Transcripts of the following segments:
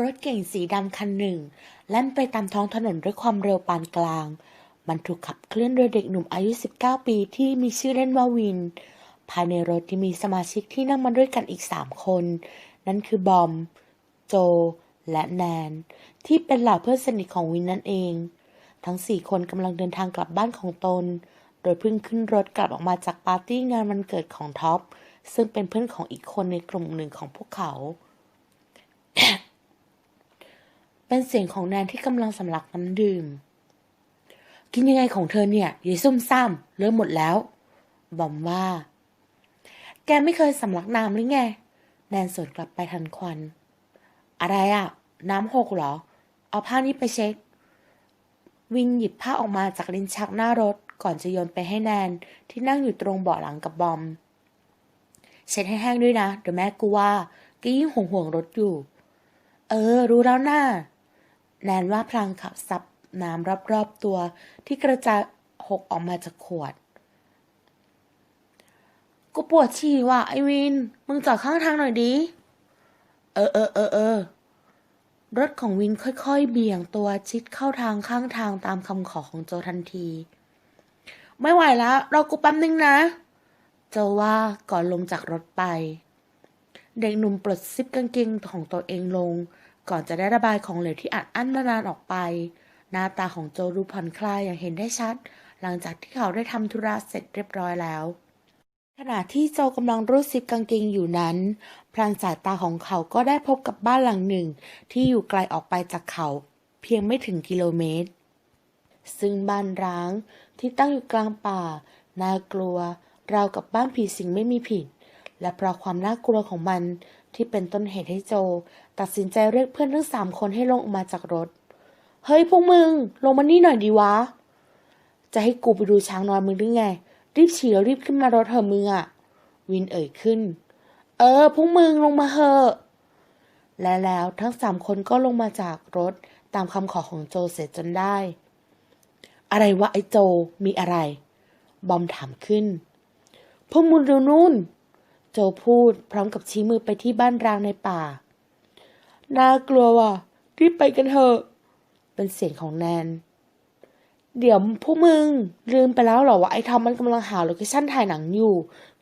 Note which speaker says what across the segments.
Speaker 1: รถเก่งสีดำคันหนึ่งแล่นไปตามท้องถนนด้วยความเร็วปานกลาง มันถูกขับเคลื่อนโดยเด็กหนุ่มอายุ 19 ปีที่มีชื่อเล่นว่าวิน ภายในรถที่มีสมาชิกที่นั่งมาด้วยกันอีก3คน นั่นคือบอม โจ และแนน ที่เป็นเหล่าเพื่อนสนิทของวินนั่นเอง ทั้งสี่คนกำลังเดินทางกลับบ้านของตน โดยเพิ่งขึ้นรถกลับออกมาจากปาร์ตี้งานวันเกิดของท็อปซึ่งเป็นเพื่อนของอีกคนในกลุ่มหนึ่งของพวกเขา เป็นเสียงของแนนที่กำลังสำลักน้ำดื่ม กินยังไงของเธอเนี่ยยายซุ่มซ่ามเริ่มหมดแล้ว บอมว่า แกไม่เคยสำลักน้ำหรือไง แนนสวนกลับไปทันควัน อะไรอะน้ำหกเหรอ เอาผ้านี้ไปเช็ค วินหยิบผ้าออกมาจากลิ้นชักหน้ารถ ก่อนจะโยนไปให้แนนที่นั่งอยู่ตรงเบาะหลังกับบอม เช็ดให้แห้งด้วยนะเดี๋ยวแม่กูว่าแกยิ่งห่วงห่วงรถอยู่ เออ รู้แล้วน่า แนนว่าพลางขับซับน้ำรอบๆตัว ที่กระจายหกออกมาจากขวด กูปวดฉี่ว่ะไอวิน มึงจอดข้างทางหน่อยดิ เออเออเออเออรถของวินค่อยๆ เบี่ยงตัวชิดเข้าทางข้างทางตามคำขอของโจทันที ไม่ไหวแล้วเรากูแป๊บนึงนะ โจว่าก่อนลงจากรถไป เด็กหนุ่มปลดซิปกางเกงของตัวเองลง ก่อนจะได้ระบายของเหลวที่อัดอั้นมานานออกไป หน้าตาของโจดูผ่อนคลายอย่างเห็นได้ชัด หลังจากที่เขาได้ทำธุระเสร็จเรียบร้อยแล้ว ขณะที่โจกำลังรูดซิปกางเกงอยู่นั้น พลางสายตาของเขาก็ได้พบกับบ้านหลังหนึ่ง ที่อยู่ไกลออกไปจากเขา เพียงไม่ถึงกิโลเมตร ซึ่งบ้านร้างที่ตั้งอยู่กลางป่า น่ากลัวราวกับบ้านผีสิงไม่มีผิด และเพราะความน่ากลัวของมัน ที่เป็นต้นเหตุให้โจ ตัดสินใจเรียกเพื่อนทั้งสามคนให้ลงออกมาจากรถ เฮ้ยพวกมึง ลงมานี่หน่อยดีวะ จะให้กูไปดูช้างนอยมึงหรือไง รีบฉี่แล้วรีบขึ้นมารถเถอะมึงอะวินเอ่ยขึ้น เออพวกมึงลงมาเถอะและแล้วทั้งสามคนก็ลงมาจากรถตามคำขอของโจเสร็จจนได้ อะไรวะไอ้โจมีอะไร บอมถามขึ้นพวกมึงดูนู่น จพูดพร้อมกับชี้มือไปที่บ้านร้างในป่า น่ากลัวว่ะ รีบไปกันเถอะ เป็นเสียงของแนน เดี๋ยวพวกมึง ลืมไปแล้วเหรอว่าไอ้ทอมมันกำลังหาโลเคชั่นถ่ายหนังอยู่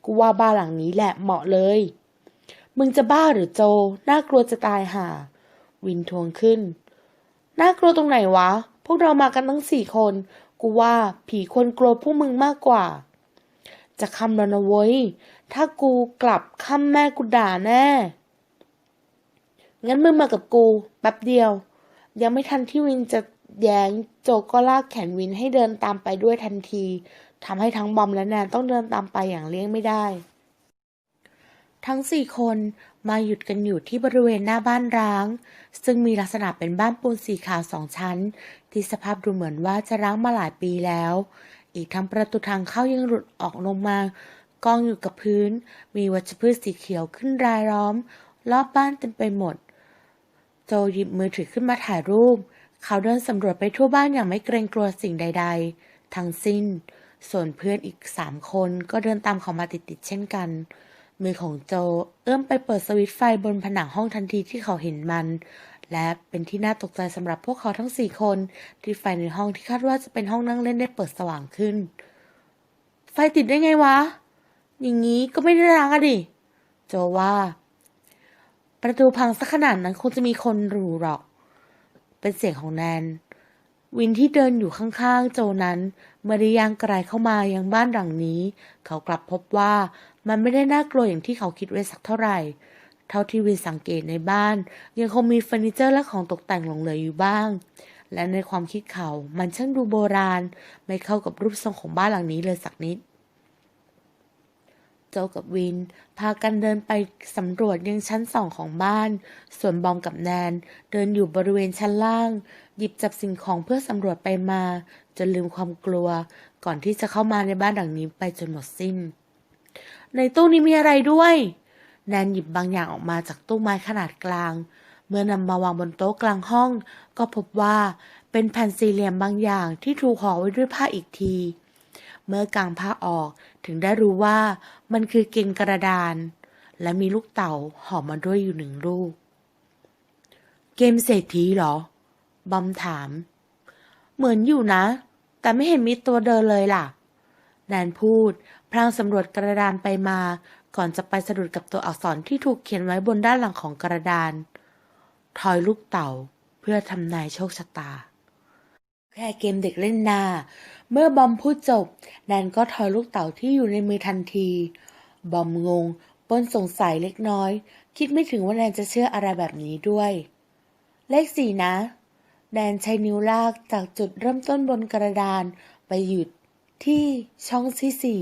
Speaker 1: กูว่าบ้านหลังนี้แหละเหมาะเลย มึงจะบ้าหรือโจ น่ากลัวจะตายห่า วินทวงขึ้น น่ากลัวตรงไหนวะ พวกเรามากันตั้งสี่คน กูว่าผีควรกลัวพวกมึงมากกว่า จะคำแล้วนะเว้ย ถ้ากูกลับคำแม่กูด่าแน่ งั้นมึงมากับกูแป๊บเดียว ยังไม่ทันที่วินจะแย้งโจก็ลากแขนวินให้เดินตามไปด้วยทันทีทำให้ทั้งบอมและแนนต้องเดินตามไปอย่างเลี่ยงไม่ได้ ทั้งสี่คนมาหยุดกันอยู่ที่บริเวณหน้าบ้านร้าง ซึ่งมีลักษณะเป็นบ้านปูนสีขาวสองชั้น ที่สภาพดูเหมือนว่าจะร้างมาหลายปีแล้ว อีกทั้งประตูทางเข้ายังหลุดออกลงมากองอยู่กับพื้น มีวัชพืชสีเขียวขึ้นรายล้อม รอบบ้านเต็มไปหมด โจหยิบมือถือขึ้นมาถ่ายรูป เขาเดินสำรวจไปทั่วบ้านอย่างไม่เกรงกลัวสิ่งใด ๆ ทั้งสิ้น ส่วนเพื่อนอีกสามคนก็เดินตามเขามาติดๆเช่นกัน มือของโจเอื้อมไปเปิดสวิตช์ไฟบนผนังห้องทันทีที่เขาเห็นมัน และเป็นที่น่าตกใจสำหรับพวกเขาทั้งสี่คน ที่ไฟในห้องที่คาดว่าจะเป็นห้องนั่งเล่นได้เปิดสว่างขึ้น ไฟติดได้ไงวะ อย่างนี้ก็ไม่ได้ร้างอะดิ โจว่า ประตูพังสักขนาดนั้นคงจะมีคนรู้หรอก เป็นเสียงของแนน วินที่เดินอยู่ข้างๆ โจนั้นเมื่อได้ย่างไกลเข้ามายังบ้านหลังนี้ เขากลับพบว่ามันไม่ได้น่ากลัวอย่างที่เขาคิดไว้สักเท่าไหร่ เท่าที่วินสังเกตในบ้าน ยังคงมีเฟอร์นิเจอร์และของตกแต่งหลงเหลืออยู่บ้าง และในความคิดเขามันช่างดูโบราณ ไม่เข้ากับรูปทรงของบ้านหลังนี้เลยสักนิดโจกับวิน พากันเดินไปสำรวจยังชั้นสองของบ้าน ส่วนบอมกับแนน เดินอยู่บริเวณชั้นล่าง หยิบจับสิ่งของเพื่อสำรวจไปมา จนลืมความกลัว ก่อนที่จะเข้ามาในบ้านหลังนี้ไปจนหมดสิ้น ในตู้นี้มีอะไรด้วย แนนหยิบบางอย่างออกมาจากตู้ไม้ขนาดกลาง เมื่อนำมาวางบนโต๊ะกลางห้อง ก็พบว่าเป็นแผ่นสี่เหลี่ยมบางอย่างที่ถูกห่อไว้ด้วยผ้าอีกที เมื่อกางผ้าออกถึงได้รู้ว่ามันคือเกงกระดาน และมีลูกเต่าห่อมาด้วยอยู่หนึ่งลูก เกมเศรษฐีเหรอ บอมถาม เหมือนอยู่นะ แต่ไม่เห็นมีตัวเดินเลยล่ะแดนพูด พลางสำรวจกระดานไปมา ก่อนจะไปสะดุดกับตัวอักษรที่ถูกเขียนไว้บนด้านหลังของกระดาน ทอยลูกเต่าเพื่อทำนายโชคชะตา แค่เกมเด็กเล่นนา เมื่อบอมพูดจบ แดนก็ทอยลูกเต่าที่อยู่ในมือทันที บอมงงปนสงสัยเล็กน้อย คิดไม่ถึงว่าแดนจะเชื่ออะไรแบบนี้ด้วย เลขสี่นะ แดนใช้นิ้วลากจากจุดเริ่มต้นบนกระดานไปหยุดที่ช่องที่สี่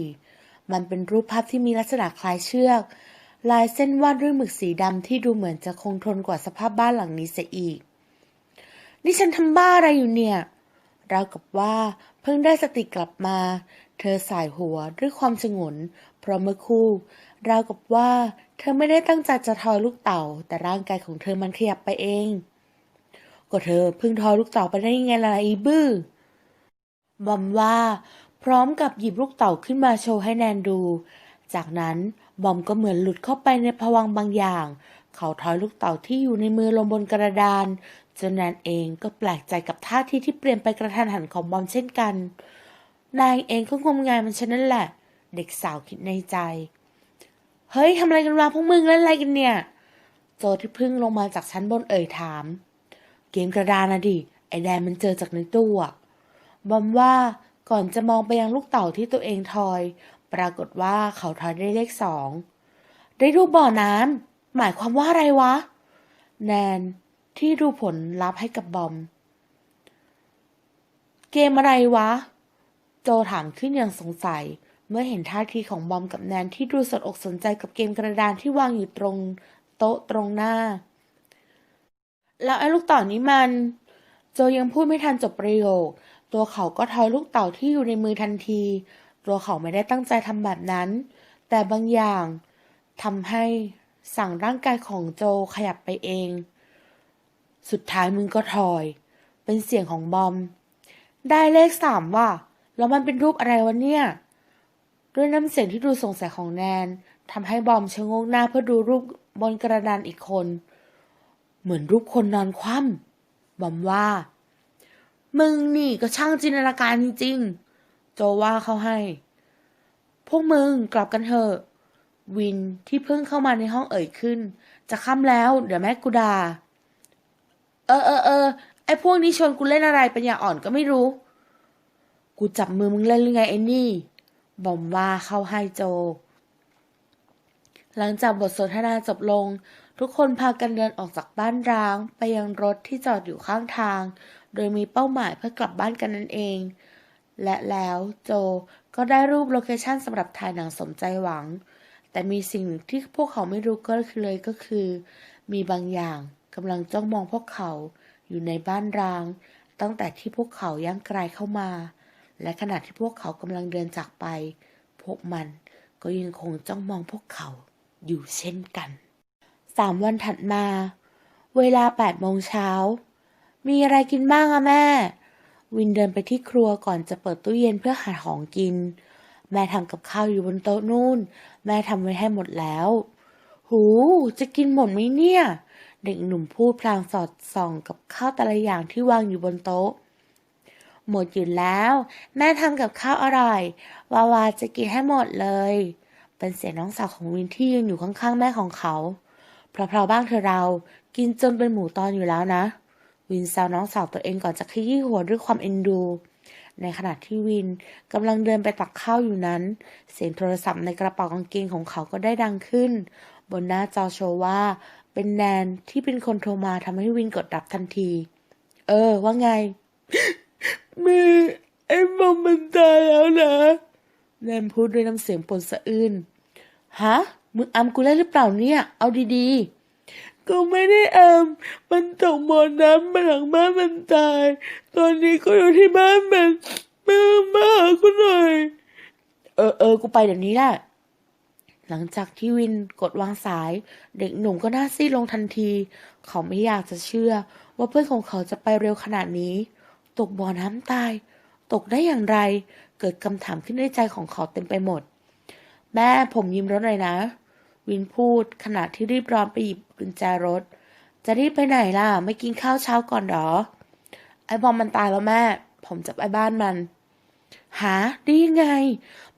Speaker 1: มันเป็นรูปภาพที่มีลักษณะคล้ายเชือก ลายเส้นวาดด้วยหมึกสีดำที่ดูเหมือนจะคงทนกว่าสภาพบ้านหลังนี้เสียอีก นี่ฉันทำบ้าอะไรอยู่เนี่ยราวกับว่าเพิ่งได้สติกลับมา เธอสายหัวด้วยความชงน เพราะเมื่อคู่ราวกับว่า เธอไม่ได้ตั้งใจจะทอยลูกเต่า แต่ร่างกายของเธอมันขยับไปเอง ก็เธอเพิ่งทอยลูกเต่าไปได้ยังไงล่ะอีบื้อบอมว่า พร้อมกับหยิบลูกเต่าขึ้นมาโชว์ให้แนนดู จากนั้นบอมก็เหมือนหลุดเข้าไปในภวังบางอย่าง เขาทอยลูกเต่าที่อยู่ในมือลงบนกระดานจนแนนเองก็แปลกใจกับท่าทีที่เปลี่ยนไปกระทันหันของบอมเช่นกัน นายเองก็งมงายมันเช่นนั่นแหละ เด็กสาวคิดในใจ เฮ้ยทำอะไรกันวะพวกมึงเล่นอะไรกันเนี่ย โจที่เพึ่งลงมาจากชั้นบนเอ่ยถาม เกมกระดานนะดิไอแดนมันเจอจากในตู้อะบอมว่า ก่อนจะมองไปยังลูกเต่าที่ตัวเองทอย ปรากฏว่าเขาทอยได้เลขสอง ได้รูปบ่อน้ำหมายความว่าอะไรวะ แนนที่ดูผลลัพธ์ให้กับบอม เกมอะไรวะ โจถามขึ้นอย่างสงสัย เมื่อเห็นท่าทีของบอมกับแนนที่ดูสนอกสนใจกับเกมกระดานที่วางอยู่ตรงโต๊ะตรงหน้า แล้วไอ้ลูกเต่านี้มัน โจยังพูดไม่ทันจบประโยค ตัวเขาก็ทอยลูกเต่าที่อยู่ในมือทันที ตัวเขาไม่ได้ตั้งใจทำแบบนั้น แต่บางอย่างทำให้สั่งร่างกายของโจขยับไปเอง สุดท้ายมึงก็ทอย เป็นเสียงของบอม ได้เลขสามว่ะ แล้วมันเป็นรูปอะไรวะเนี่ย ด้วยน้ำเสียงที่ดูสงสัยของแนนทำให้บอมชะงกหน้าเพื่อดูรูปบนกระดานอีกคน เหมือนรูปคนนอนคว่ำบอมว่า มึงนี่ก็ช่างจินตนาการจริงๆ โจว่าเขาให้ พวกมึงกลับกันเถอะ วินที่เพิ่งเข้ามาในห้องเอ่ยขึ้น จะค่ำแล้ว เดี๋ยวแม่กูด่าเออเออเออไอพวกนี้ชวนกูเล่นอะไรปัญญาอ่อนก็ไม่รู้ กูจับมือมึงเล่นหรือไงไอ้นี่ บอมว่าเข้าให้โจ หลังจากบทสนทนาจบลง ทุกคนพากันเดินออกจากบ้านร้าง ไปยังรถที่จอดอยู่ข้างทาง โดยมีเป้าหมายเพื่อกลับบ้านกันนั่นเอง และแล้วโจก็ได้รูปโลเคชั่นสำหรับถ่ายหนังสมใจหวัง แต่มีสิ่งหนึ่งที่พวกเขาไม่รู้ก็คือเลยก็คือ มีบางอย่างกำลังจ้องมองพวกเขาอยู่ในบ้านร้าง ตั้งแต่ที่พวกเขาย่างไกลเข้ามา และขณะที่พวกเขากำลังเดินจากไป พวกมันก็ยังคงจ้องมองพวกเขาอยู่เช่นกันสามวันถัดมา เวลาแปดโมงเช้า มีอะไรกินบ้างอะแม่ วินเดินไปที่ครัวก่อนจะเปิดตู้เย็นเพื่อหาของกิน แม่ทำกับข้าวอยู่บนโต๊ะนู่น แม่ทำไว้ให้หมดแล้ว หูจะกินหมดไหมเนี่ย เด็กหนุ่มพูดพลางสอดส่องกับข้าวแต่ละอย่างที่วางอยู่บนโต๊ะ หมดอยู่แล้ว แม่ทำกับข้าวอร่อย วาวาจะกินให้หมดเลย เป็นเสียงน้องสาวของวินที่ยืนอยู่ข้างๆแม่ของเขาเพราะๆบ้างเธอเรา กินจนเป็นหมูตอนอยู่แล้วนะ วินแซวน้องสาวตัวเองก่อนจะขยี้หัวด้วยความเอ็นดู ในขณะที่วินกำลังเดินไปตักข้าวอยู่นั้น เสียงโทรศัพท์ในกระเป๋ากางเกงของเขาก็ได้ดังขึ้น บนหน้าจอโชว์ว่า เป็นแนนที่เป็นคนโทรมาทำให้วินกดรับทันที เออ ว่าไงแม่ไอ้บอมมันตายแล้วนะแนนพูดด้วยน้ำเสียงปนสะอื้นฮะมึงอำกูเล่นหรือเปล่าเนี่ย เอาดีๆ ก็ไม่ได้อำมันตกบ่อน้ำมาหลังบ้านมันตาย ตอนนี้ก็อยู่ที่บ้านมันแม่มาหากูหน่อย เออเออกูไปเดี๋ยวนี้แหละหลังจากที่วินกดวางสาย เด็กหนุ่มก็หน้าซีดลงทันที เขาไม่อยากจะเชื่อ ว่าเพื่อนของเขาจะไปเร็วขนาดนี้ ตกบ่อน้ำตาย ตกได้อย่างไร เกิดคำถามขึ้นในใจของเขาเต็มไปหมด แม่ผมยืมรถหน่อยนะ วินพูดขณะที่รีบร้อนไปหยิบ กุญแจรถ จะรีบไปไหนล่ะ ไม่กินข้าวเช้าก่อนเหรอ ไอ้บอมมันตายแล้วแม่ ผมจะไปบ้านมัน หาได้ยังไง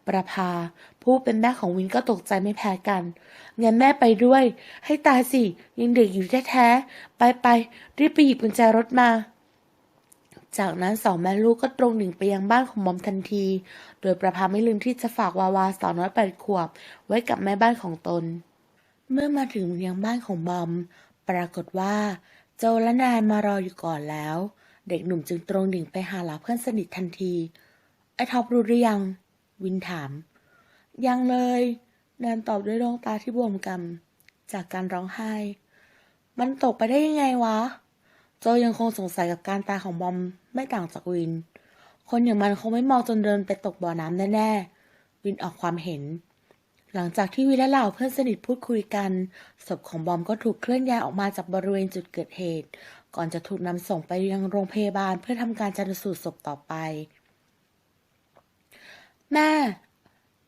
Speaker 1: ประภา ผู้เป็นแม่ของวินก็ตกใจไม่แพ้กัน งั้นแม่ไปด้วย ให้ตายสิ ยังเด็กอยู่แท้ๆ ไปไปรีบไปหยิบกุญแจรถมาจากนั้นสองแม่ลูกก็ตรงหนึ่งไปยังบ้านของบอมทันที โดยประภาไม่ลืมที่จะฝากวาวาสาวน้อยแปดขวบ ไว้กับแม่บ้านของตน เมื่อมาถึงยังบ้านของบอม ปรากฏว่า โจและนายมารออยู่ก่อนแล้ว เด็กหนุ่มจึงตรงดิ่งไปหาหลาเพื่อนสนิททันที ไอ้ท็อปรู้หรือยัง วินถาม ยังเลยแนนตอบด้วยดวงตาที่บวมกำจากการร้องไห้ มันตกไปได้ยังไงวะ โจยังคงสงสัยกับการตายของบอมไม่ต่างจากวิน คนอย่างมันคงไม่มองจนเดินไปตกบ่อน้ำแน่ๆ วินออกความเห็น หลังจากที่วินและเหล่าเพื่อนสนิทพูดคุยกัน ศพของบอมก็ถูกเคลื่อนย้ายออกมาจากบริเวณจุดเกิดเหตุ ก่อนจะถูกนำส่งไปยังโรงพยาบาลเพื่อทำการชันสูตรศพต่อไป แม่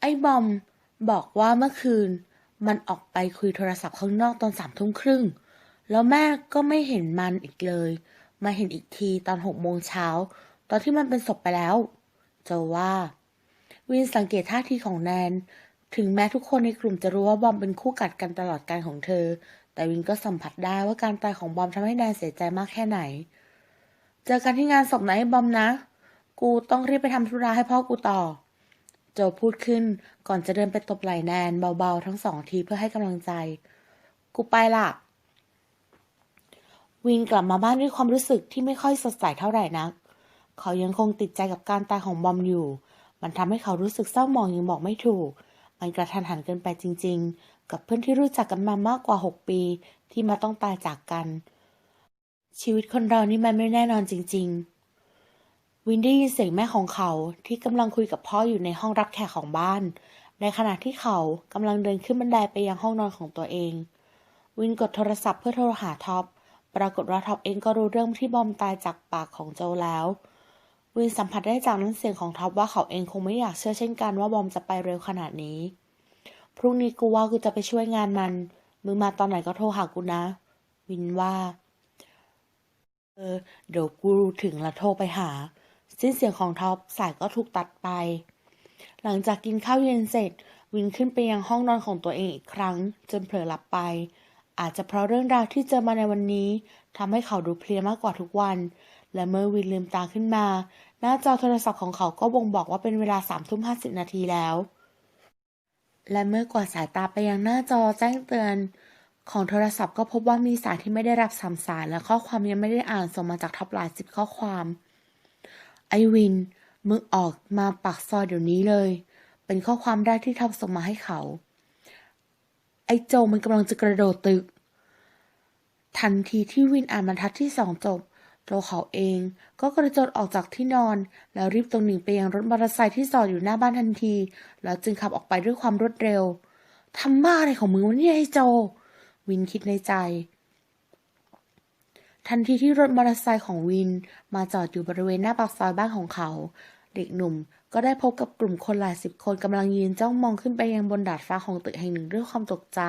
Speaker 1: ไอ้บอม บอกว่าเมื่อคืน มันออกไปคุยโทรศัพท์ข้างนอกตอนสามทุ่มครึ่ง แล้วแม่ก็ไม่เห็นมันอีกเลย มาเห็นอีกทีตอนหกโมงเช้า ตอนที่มันเป็นศพไปแล้วเจาว่า วินสังเกตท่าทีของแนน ถึงแม้ทุกคนในกลุ่มจะรู้ว่าบอมเป็นคู่กัดกันตลอดการของเธอ แต่วินก็สัมผัสได้ว่าการตายของบอมทำให้แนนเสียใจมากแค่ไหน เจอกันที่งานศพนะไอ้บอมนะ กูต้องรีบไปทำธุระให้พ่อกูต่อ โจพูดขึ้นก่อนจะเดินไปตบไหล่แนนเบาๆทั้งสองทีเพื่อให้กำลังใจ กูไปละวินกลับมาบ้านด้วยความรู้สึกที่ไม่ค่อยสดใสเท่าไหร่นัก เขายังคงติดใจกับการตายของบอมอยู่ มันทำให้เขารู้สึกเศร้าหมองยังบอกไม่ถูก มันกระทันหันเกินไปจริง ๆ กับเพื่อนที่รู้จักกันมามากกว่าหกปีที่มาต้องตายจากกัน ชีวิตคนเรานี่มันไม่แน่นอนจริง ๆ วินได้ยินเสียงแม่ของเขาที่กำลังคุยกับพ่ออยู่ในห้องรับแขกของบ้าน ในขณะที่เขากำลังเดินขึ้นบันไดไปยังห้องนอนของตัวเอง วินกดโทรศัพท์เพื่อโทรหาท็อปปรากฏว่าท็อปเองก็รู้เรื่องที่บอมตายจากปากของโจแล้ว วินสัมผัสได้จากน้ำเสียงของท็อปว่าเขาเองคงไม่อยากเชื่อเช่นกันว่าบอมจะไปเร็วขนาดนี้ พรุ่งนี้กูว่ากูจะไปช่วยงานมัน มึงมาตอนไหนก็โทรหากูนะ วินว่า เออ เดี๋ยวกูถึงแล้วโทรไปหา สิ้นเสียงของท็อปสายก็ถูกตัดไป หลังจากกินข้าวเย็นเสร็จ วินขึ้นไปยังห้องนอนของตัวเองอีกครั้ง จนเผลอหลับไป อาจจะเพราะเรื่องราวที่เจอมาในวันนี้ทำให้เขาดูเพลียมากกว่าทุกวัน และเมื่อวินลืมตาขึ้นมา หน้าจอโทรศัพท์ของเขาก็บ่งบอกว่าเป็นเวลาสามทุ่มห้าสิบนาทีแล้ว และเมื่อกวาดสายตาไปยังหน้าจอแจ้งเตือนของโทรศัพท์ก็พบว่ามีสายที่ไม่ได้รับสามสายและข้อความยังไม่ได้อ่านส่งมาจากท็อปไลน์สิบข้อความ ไอวิน มึงออกมาปากซอยเดี๋ยวนี้เลย เป็นข้อความแรกที่ท็อปส่งมาให้เขา ไอโจมันกำลังจะกระโดดตึก ทันทีที่วินอ่านบรรทัดที่สองจบ ตัวเขาเองก็กระโจนออกจากที่นอน แล้วรีบตรงหนีไปยังรถมอเตอร์ไซค์ที่จอดอยู่หน้าบ้านทันที แล้วจึงขับออกไปด้วยความรวดเร็วทำบ้าอะไรของมึงวะเนี่ยไอ้โจ วินคิดในใจ ทันทีที่รถมอเตอร์ไซค์ของวินมาจอดอยู่บริเวณหน้าปากซอยบ้านของเขา เด็กหนุ่ม ก็ได้พบกับกลุ่มคนหลายสิบคนกำลังยืนจ้องมองขึ้นไปยังบนดาดฟ้าของตึกแห่งหนึ่งด้วยความตกใจ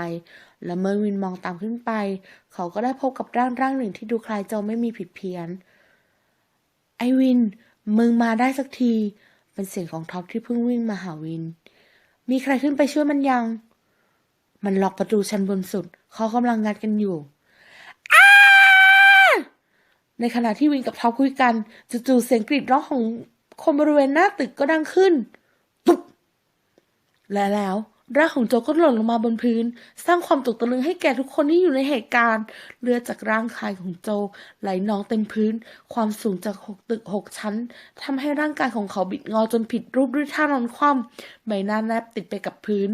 Speaker 1: และเมื่อวินมองตามขึ้นไป เขาก็ได้พบกับร่างร่างหนึ่งที่ดูคล้ายโจไม่มีผิดเพี้ยน ไอวิน มึงมาได้สักที เป็นเสียงของท็อปที่เพิ่งวิ่งมาหาวิน มีใครขึ้นไปช่วยมันยัง มันล็อกประตูชั้นบนสุด เขากำลังงัดกันอยู่ในขณะที่วินกับท็อปคุยกันจู่ๆเสียงกรีดร้องของ คนบริเวณหน้าตึกก็ดังขึ้นตุ๊บและแล้วร่างของโจก็หล่นลงมาบนพื้น สร้างความตกตะลึงให้แก่ทุกคนที่อยู่ในเหตุการณ์ เลือดจากร่างกายของโจไหลนองเต็มพื้น ความสูงจากหกตึกหกชั้นทำให้ร่างกายของเขาบิดงอจนผิดรูปด้วยท่านอนคว่ำใบหน้าแนบติดไปกับพื้น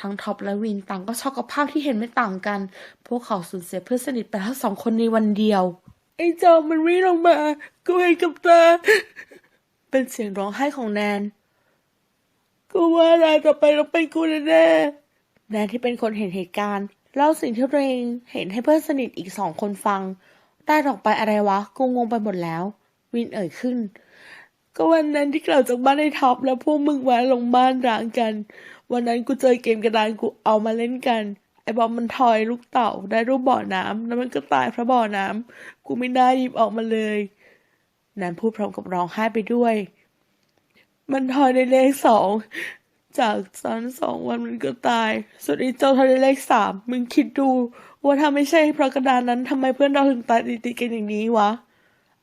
Speaker 1: ทั้งท็อปและวินต่างก็ช็อกกับภาพที่เห็นไม่ต่างกัน พวกเขาสูญเสียเพื่อนสนิทไปทั้งสองคนในวันเดียวไอ้โจมันวิ่งลงมากูเห็นกับตา เป็นเสียงร้องไห้ของแนน กูว่าอะไรต่อไปต้องเป็นกูแน่แนนที่เป็นคนเห็นเหตุการณ์เล่าสิ่งที่ตัวเองเห็นให้เพื่อนสนิทอีกสองคนฟังได้ออกไปอะไรวะ กูงงไปหมดแล้ว วินเอ่ยขึ้น ก็วันนั้นที่กลับจากบ้านไอ้ท็อปแล้วพวกมึงมาลงบ้านร้างกัน วันนั้นกูเจอเกมกระดานกูเอามาเล่นกันไอ้บอมมันทอยลูกเต่าได้รูปบ่อน้ำแล้วมันก็ตายเพราะบ่อน้ำกูไม่ได้หยิบออกมาเลย นันพูดพร้อมกับร้องไห้ไปด้วย มันทอยในเลขสองจากตอนสองวันมันก็ตาย ส่วนอ้เจ้าทอยในเลขสามมึงคิดดู ว่าถ้าไม่ใช่เพราะกระดานนั้นทำไมเพื่อนเราถึงตายติดๆกันอย่างนี้วะ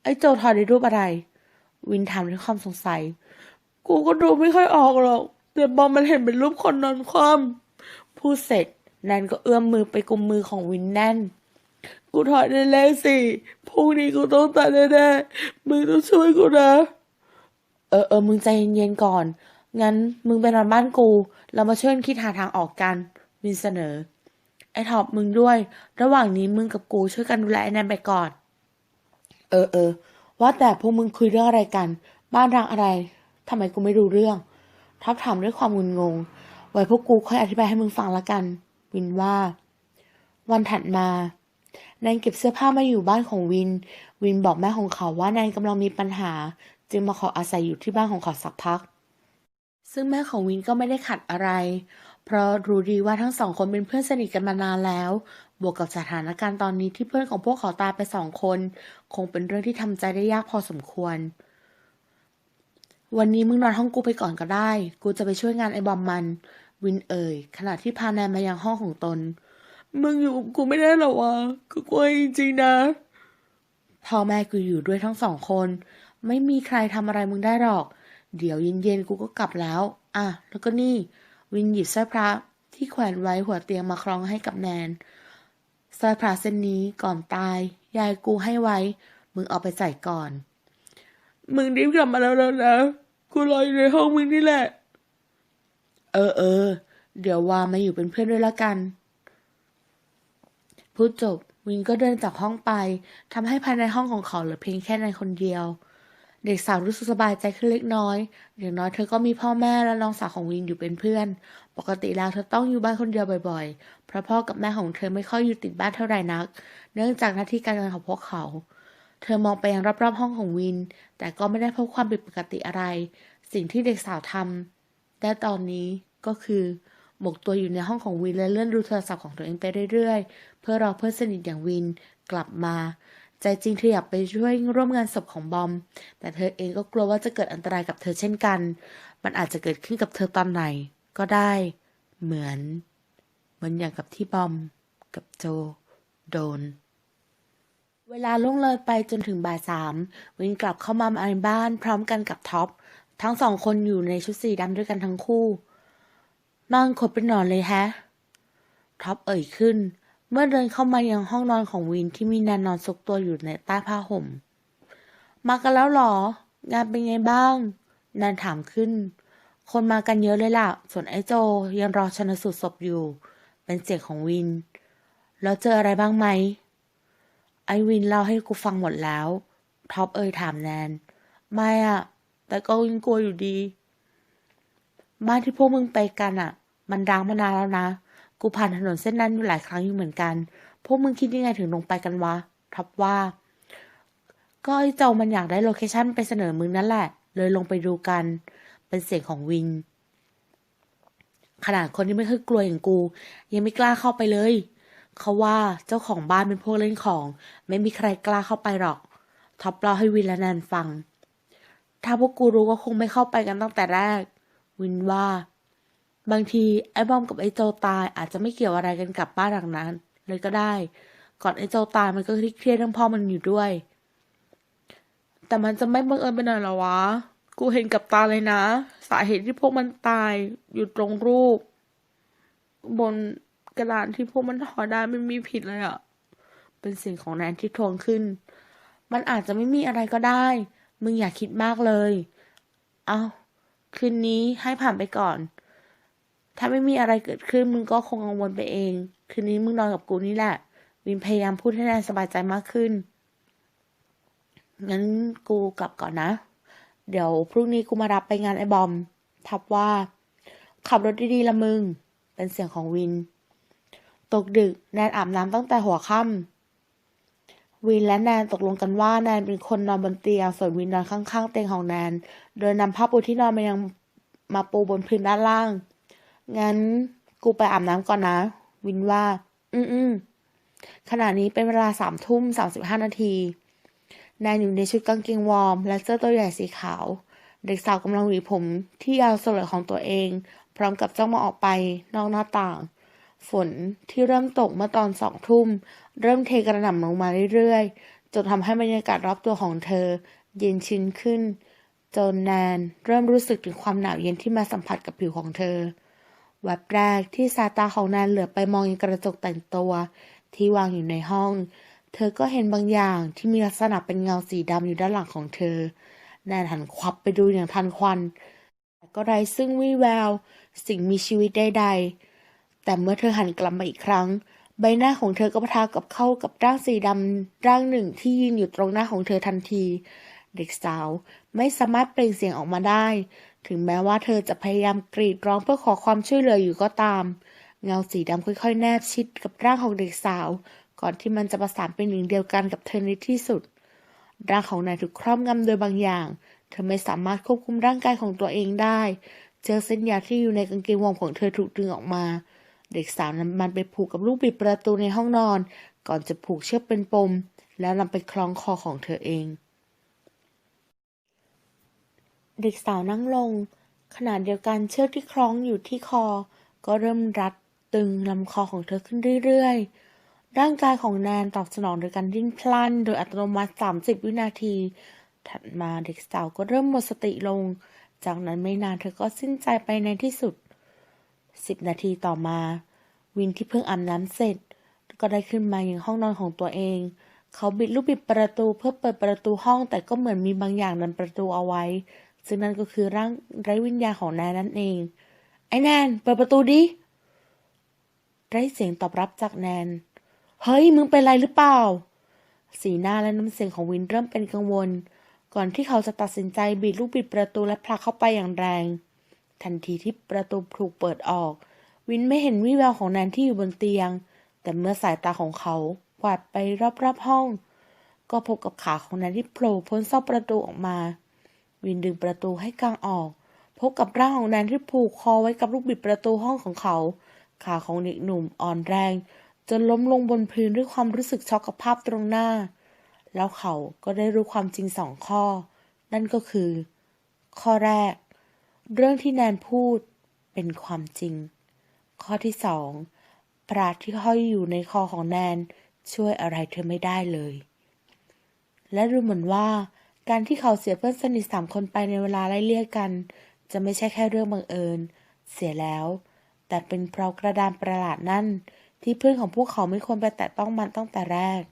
Speaker 1: ไอ้โจทอยในรูปอะไร วินถามด้วยความสงสัย กูก็ดูไม่ค่อยออกหรอกแต่บอมมันเห็นเป็นรูปคนนอนคว่ำพูดเสร็จแนนก็เอื้อมมือไปกุมมือของวินแน่น กูถอยในเลขสี่พรุ่งนี้กูต้องตายแน่ๆมึงต้องช่วยกูนะ เออเออมึงใจเย็นๆก่อน งั้นมึงไปนอนบ้านกู เรามาช่วยกันคิดหาทางออกกันวินเสนอ ไอ้ท็อปมึงด้วย ระหว่างนี้มึงกับกูช่วยกันดูแลไอ้แนนไปก่อน เออเออ ว่าแต่พวกมึงคุยเรื่องอะไรกัน บ้านรังอะไร ทำไมกูไม่รู้เรื่อง ท็อปถามด้วยความงุนงง ไว้พวกกูค่อยอธิบายให้มึงฟังละกัน วินว่า วันถัดมา แนนเก็บเสื้อผ้ามาอยู่บ้านของวิน วินบอกแม่ของเขาว่าแนนกำลังมีปัญหา จึงมาขออาศัยอยู่ที่บ้านของเขาสักพัก ซึ่งแม่ของวินก็ไม่ได้ขัดอะไร เพราะรู้ดีว่าทั้งสองคนเป็นเพื่อนสนิทกันมานานแล้ว บวกกับสถานการณ์ตอนนี้ที่เพื่อนของพวกเขาตายไปสองคน คงเป็นเรื่องที่ทำใจได้ยากพอสมควร วันนี้มึงนอนห้องกูไปก่อนก็ได้ กูจะไปช่วยงานไอ้บอมมัน วินเอ่ยขณะที่พาแนนมายังห้องของตน มึงอยู่กับกูไม่ได้หรอวะกูกลัวจริงๆนะพ่อแม่กูอยู่ด้วยทั้งสองคน ไม่มีใครทำอะไรมึงได้หรอก เดี๋ยวเย็นๆกูก็กลับแล้ว อะ แล้วก็นี่ วินหยิบสร้อยพระที่แขวนไว้หัวเตียงมาคล้องให้กับแนนสร้อยพระเส้นนี้ก่อนตาย ยายกูให้ไว้ มึงเอาไปใส่ก่อน มึงรีบกลับมาแล้วแล้วนะกูรออยู่ในห้องมึงนี่แหละ เออเออเดี๋ยววามาอยู่เป็นเพื่อนด้วยละกัน พูดจบวินก็เดินจากห้องไปทำให้ภายในห้องของเขาเหลือเพียงแค่นายคนเดียว เด็กสาวรู้สึกสบายใจขึ้นเล็กน้อย อย่างน้อยเธอก็มีพ่อแม่และน้องสาวของวินอยู่เป็นเพื่อน ปกติแล้วเธอต้องอยู่บ้านคนเดียวบ่อยๆ เพราะพ่อกับแม่ของเธอไม่ค่อยอยู่ติดบ้านเท่าไหร่นัก เนื่องจากหน้าที่การงานของพวกเขา เธอมองไปยังรอบๆห้องของวิน แต่ก็ไม่ได้พบความผิดปกติอะไร สิ่งที่เด็กสาวทำได้ตอนนี้ก็คือ หมกตัวอยู่ในห้องของวินและเลื่อนดูโทรศัพท์ของตัวเองไปเรื่อยๆ เพื่อรอเพื่อนสนิทอย่างวินกลับมา ใจจริงเธออยากไปช่วยร่วมงานศพของบอม แต่เธอเองก็กลัวว่าจะเกิดอันตรายกับเธอเช่นกัน มันอาจจะเกิดขึ้นกับเธอตอนไหน ก็ได้ เหมือน เหมือนอย่างกับที่บอม กับโจ โดนเวลาล่วงเลยไปจนถึงบ่ายสามวินกลับเข้ามาในบ้านพร้อมกันกับท็อป ทั้งสองคนอยู่ในชุดสีดำด้วยกันทั้งคู่ นอนขดเป็นหนอนเลยแฮะ ท็อปเอ่ยขึ้น เมื่อเดินเข้ามายังห้องนอนของวินที่มีแนนนอนซุกตัวอยู่ในใต้ผ้าห่ม มากันแล้วหรอ งานเป็นไงบ้างแนนถามขึ้น คนมากันเยอะเลยล่ะ ส่วนไอ้โจยังรอชนสูตรศพอยู่ เป็นเสียงของวิน แล้วเจออะไรบ้างไหม ไอ้วินเล่าให้กูฟังหมดแล้ว ท็อปเอ่ยถามแนน ไม่อะแต่ก็ยังกลัวอยู่ดี บ้านที่พวกมึงไปกันอะมันร้างมานานแล้วนะ กูผ่านถนนเส้นนั้นอยู่หลายครั้งอยู่เหมือนกัน พวกมึงคิดยังไงถึงลงไปกันวะท็อปว่า ก็ไอ้เจ้ามันอยากได้โลเคชั่นไปเสนอมึงนั่นแหละ เลยลงไปดูกัน เป็นเสียงของวิน ขนาดคนที่ไม่เคยกลัวอย่างกู ยังไม่กล้าเข้าไปเลย เขาว่าเจ้าของบ้านเป็นพวกเล่นของ ไม่มีใครกล้าเข้าไปหรอก ท็อปเล่าให้วินและแนนฟัง ถ้าพวกกูรู้ก็คงไม่เข้าไปกันตั้งแต่แรก วินว่า บางทีไอ้บอมกับไอ้โจตายอาจจะไม่เกี่ยวอะไรกันกับบ้านหลังนั้น เลยก็ได้ ก่อนไอ้โจตายมันก็เครียดเรื่องพ่อมันอยู่ด้วย แต่มันจะไม่บังเอิญไปหน่อยหรอวะ กูเห็นกับตาเลยนะ สาเหตุที่พวกมันตายอยู่ตรงรูป บนกระดานที่พวกมันห่อได้ไม่มีผิดเลยอะเป็นเสียงของแนนที่ทวงขึ้น มันอาจจะไม่มีอะไรก็ได้ มึงอย่าคิดมากเลย เอา คืนนี้ให้ผ่านไปก่อน ถ้าไม่มีอะไรเกิดขึ้นมึงก็คงกังวลไปเอง คืนนี้มึงนอนกับกูนี่แหละ วินพยายามพูดให้แนนสบายใจมากขึ้น งั้นกูกลับก่อนนะ เดี๋ยวพรุ่งนี้กูมารับไปงานไอ้บอม ทับว่า ขับรถดีๆละมึง เป็นเสียงของวิน ตกดึกแนนอาบน้ำตั้งแต่หัวค่ำ วินและแนนตกลงกันว่าแนนเป็นคนนอนบนเตียง ส่วนวินนอนข้างๆ เตียงของแนน โดยนำผ้าปูที่นอนมายังมาปูบนพื้นด้านล่าง งั้นกูไปอาบน้ำก่อนนะ วินว่า อืมอืมขณะนี้เป็นเวลาสามทุ่มสามสิบห้านาทีแนนอยู่ในชุดกางเกงวอร์ม และเสื้อตัวใหญ่สีขาว เด็กสาวกำลังหวีผมที่ยาวสลวยของตัวเอง พร้อมกับจ้องมองออกไปนอกหน้าต่าง ฝนที่เริ่มตกเมื่อตอนสองทุ่ม เริ่มเทกระหน่ำลงมาเรื่อยๆ จนทำให้บรรยากาศรอบตัวของเธอ เย็นชื้นขึ้น จนแนนเริ่มรู้สึกถึงความหนาวเย็นที่มาสัมผัสกับผิวของเธอแวบแรกที่สายตาของแนนเหลือไปมองยังกระจกแต่งตัวที่วางอยู่ในห้อง เธอก็เห็นบางอย่างที่มีลักษณะเป็นเงาสีดำอยู่ด้านหลังของเธอ แนนหันควับไปดูอย่างทันควัน แต่ก็ไร้ซึ่งวี่แวว สิ่งมีชีวิตใดๆ แต่เมื่อเธอหันกลับมาอีกครั้ง ใบหน้าของเธอก็ปะทะกับเข้ากับร่างสีดำร่างหนึ่งที่ยืนอยู่ตรงหน้าของเธอทันที เด็กสาวไม่สามารถเปล่งเสียงออกมาได้ ถึงแม้ว่าเธอจะพยายามกรีดร้องเพื่อขอความช่วยเหลืออยู่ก็ตาม เงาสีดำค่อยๆ แนบชิดกับร่างของเด็กสาว ก่อนที่มันจะประสานเป็นหนึ่งเดียวกันกับเธอในที่สุด ร่างของนายถูกครอบงำโดยบางอย่าง เธอไม่สามารถควบคุมร่างกายของตัวเองได้ เจอเส้นยาที่อยู่ในกางเกงวอร์มของเธอถูกดึงออกมา เด็กสาวนั้นมันไปผูกกับลูกบิดประตูในห้องนอน ก่อนจะผูกเชือกเป็นปม แล้วนำไปคล้องคอของเธอเอง เด็กสาวนั่งลง ขณะเดียวกันเชือกที่คล้องอยู่ที่คอ ก็เริ่มรัดตึงลำคอของเธอขึ้นเรื่อยๆ ร่างกายของแนนตอบสนองโดยการดิ้นพลัน โดยอัตโนมัติ 30 วินาที ถัดมาเด็กสาวก็เริ่มหมดสติลง จากนั้นไม่นานเธอก็สิ้นใจไปในที่สุด สิบนาทีต่อมา วินที่เพิ่งอาบน้ำเสร็จ ก็ได้ขึ้นมาอยังห้องนอนของตัวเอง เขาบิดลูกบิดประตูเพื่อเปิดประตูห้องแต่ก็เหมือนมีบางอย่างดันประตูเอาไว้ ซึ่งนั่นก็คือร่างไร้วิญญาณของแนนนั่นเอง ไอ้แนนเปิดประตูดิได้เสียงตอบรับจากแนน เฮ้ย มึงเป็นไรหรือเปล่า สีหน้าและน้ำเสียงของวินเริ่มเป็นกังวล ก่อนที่เขาจะตัดสินใจบิดลูกบิดประตูและผลักเข้าไปอย่างแรง ทันทีที่ประตูถูกเปิดออก วินไม่เห็นวี่แววของแนนที่อยู่บนเตียง แต่เมื่อสายตาของเขากวาดไปรอบๆห้อง ก็พบกับขาของแนนที่โผล่พ้นซอกประตูออกมา วินดึงประตูให้กลางออก พบกับร่างของแนนที่ผูกคอไว้กับลูกบิดประตูห้องของเขา ขาของเด็กหนุ่มอ่อนแรง จนล้มลงบนพื้นด้วยความรู้สึกช็อกกับภาพตรงหน้า แล้วเขาก็ได้รู้ความจริงสองข้อ นั่นก็คือ ข้อแรก เรื่องที่แนนพูดเป็นความจริง ข้อที่สองปราดที่ห้อยอยู่ในคอของแนนช่วยอะไรเธอไม่ได้เลย และดูเหมือนว่าการที่เขาเสียเพื่อนสนิทสามคนไปในเวลาไล่เลี่ยกัน จะไม่ใช่แค่เรื่องบังเอิญ เสียแล้ว แต่เป็นเพราะกระดานประหลาดนั่น ที่เพื่อนของพวกเขาไม่ควรไปแตะต้องมันตั้งแต่แรก